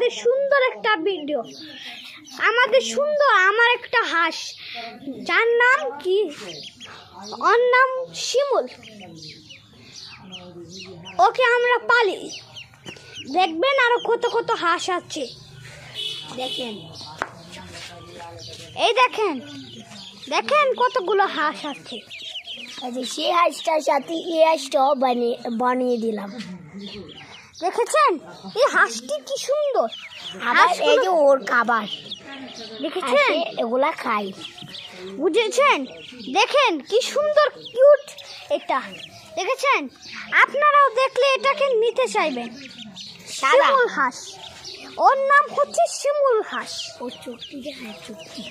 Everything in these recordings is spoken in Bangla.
আমাদের সুন্দর একটা ভিডিও। আমাদের সুন্দর, আমার একটা হাঁস। যার নাম কি? ওর নাম শিমুল। ওকে আমরা পালি। দেখবেন আরও কত কত হাঁস আছে। দেখেন। এই দেখেন। দেখেন কতগুলো হাঁস আছে। সেই হাঁসটার সাথে এই হাঁসটাও বানিয়ে বানিয়ে দিলাম। দেখেছেন? এই হাঁসটি কি সুন্দর। আবার এই যে ওর খাবার দেখেছেন? এগুলা খাই বুঝেছেন? দেখেন কি সুন্দর কিউট এটা। দেখেছেন? আপনারাও দেখলে এটাকে নিতে চাইবেন। শিমুল হাঁস। ওর নাম হচ্ছে শিমুল হাঁস। ও চুক্তি দেখায় চুক্তি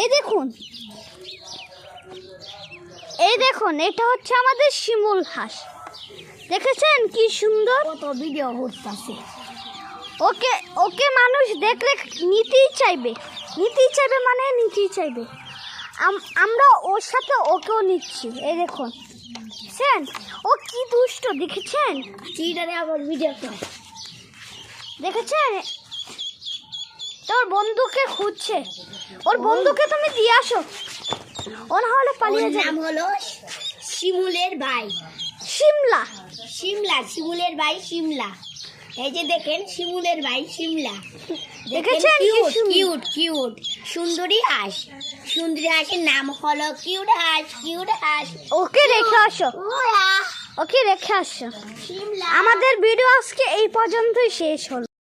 এই দেখুন। এই দেখুন এটা হচ্ছে আমাদের শিমুল হাঁস। দেখেছেন কি সুন্দর? কত ভিডিও করতেছে ওকে ওকে মানুষ দেখলে নিতেই চাইবে। নিতেই চাইবে মানে নিতেই চাইবে। আম- আমরা ওর সাথে ওকেও নিচ্ছি এই দেখুন। দেখছেন? ও কি দুষ্ট দেখেছেন? চিটারে আবার ভিডিও করে। দেখেছেন? তোর বন্ধুকে খুঁজছে। ওর বন্ধুকে তুমি দিয়ে আসো। ও না হলে পালিয়ে যাবে নাম হলো শিমুলের ভাই। সিমলা শিমলা শিমুলের ভাই শিমলা। এই যে দেখেন শিমুলের ভাই শিমলা। দেখেছেন কিউট কিউট কিউট সুন্দরী হাঁস। সুন্দরী হাঁসের নাম হলো কিউট হাঁস কিউট হাঁস। ওকে রেখে আসো। ওকে রেখে আসো। আমাদের ভিডিও আজকে এই পর্যন্তই শেষ হলো।